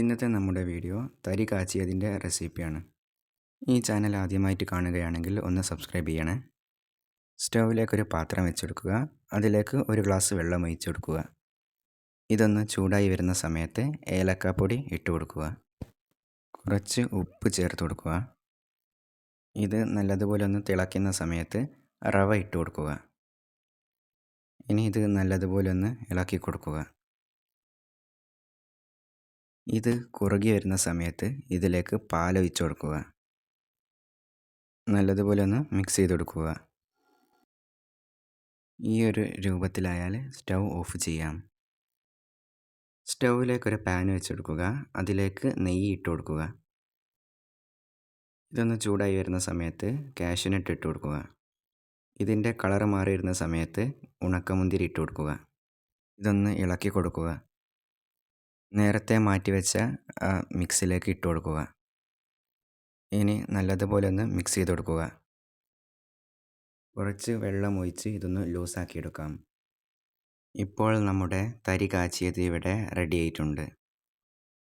ഇന്നത്തെ നമ്മുടെ വീഡിയോ തരി കാച്ചിയതിന്റെ റെസിപ്പിയാണ്. ഈ ചാനൽ ആദ്യമായിട്ട് കാണുകയാണെങ്കിൽ ഒന്ന് സബ്സ്ക്രൈബ് ചെയ്യണേ. സ്റ്റൗവിലേക്ക് ഒരു പാത്രം വെച്ചെടുക്കുക. അതിലേക്ക് ഒരു ഗ്ലാസ് വെള്ളം ഒഴിച്ചു കൊടുക്കുക. ഇതൊന്ന് ചൂടായി വരുന്ന സമയത്ത് ഏലക്കാപ്പൊടി ഇട്ട് കൊടുക്കുക. കുറച്ച് ഉപ്പ് ചേർത്ത് കൊടുക്കുക. ഇത് നല്ലതുപോലെ ഒന്ന് തിളയ്ക്കുന്ന സമയത്ത് റവ ഇട്ട് കൊടുക്കുക. ഇനി ഇത് നല്ലതുപോലെ ഒന്ന് ഇളക്കി കൊടുക്കുക. ഇത് കുറുകി വരുന്ന സമയത്ത് ഇതിലേക്ക് പാലൊഴിച്ച് കൊടുക്കുക. നല്ലതുപോലെ ഒന്ന് മിക്സ് ചെയ്ത് കൊടുക്കുക. ഈ ഒരു രൂപത്തിലായാൽ സ്റ്റൗ ഓഫ് ചെയ്യാം. സ്റ്റൗവിലേക്ക് ഒരു പാൻ വെച്ചെടുക്കുക അതിലേക്ക് നെയ്യ് ഇട്ട് കൊടുക്കുക. ഇതൊന്ന് ചൂടായി വരുന്ന സമയത്ത് കാഷ്യനട്ട് ഇട്ട് കൊടുക്കുക. ഇതിന്റെ കളർ മാറി വരുന്ന സമയത്ത് ഉണക്കമുന്തിരി ഇട്ട് കൊടുക്കുക. ഇതൊന്ന് ഇളക്കി കൊടുക്കുക. നേരത്തെ മാറ്റിവെച്ച മിക്സിലേക്ക് ഇട്ട് കൊടുക്കുക. ഇനി നല്ലതുപോലെ ഒന്ന് മിക്സ് ചെയ്ത് കൊടുക്കുക. കുറച്ച് വെള്ളം ഒഴിച്ച് ഇതൊന്ന് ലൂസാക്കിയെടുക്കാം ഇപ്പോൾ നമ്മുടെ തരി കാച്ചിയത് ഇവിടെ റെഡി ആയിട്ടുണ്ട്.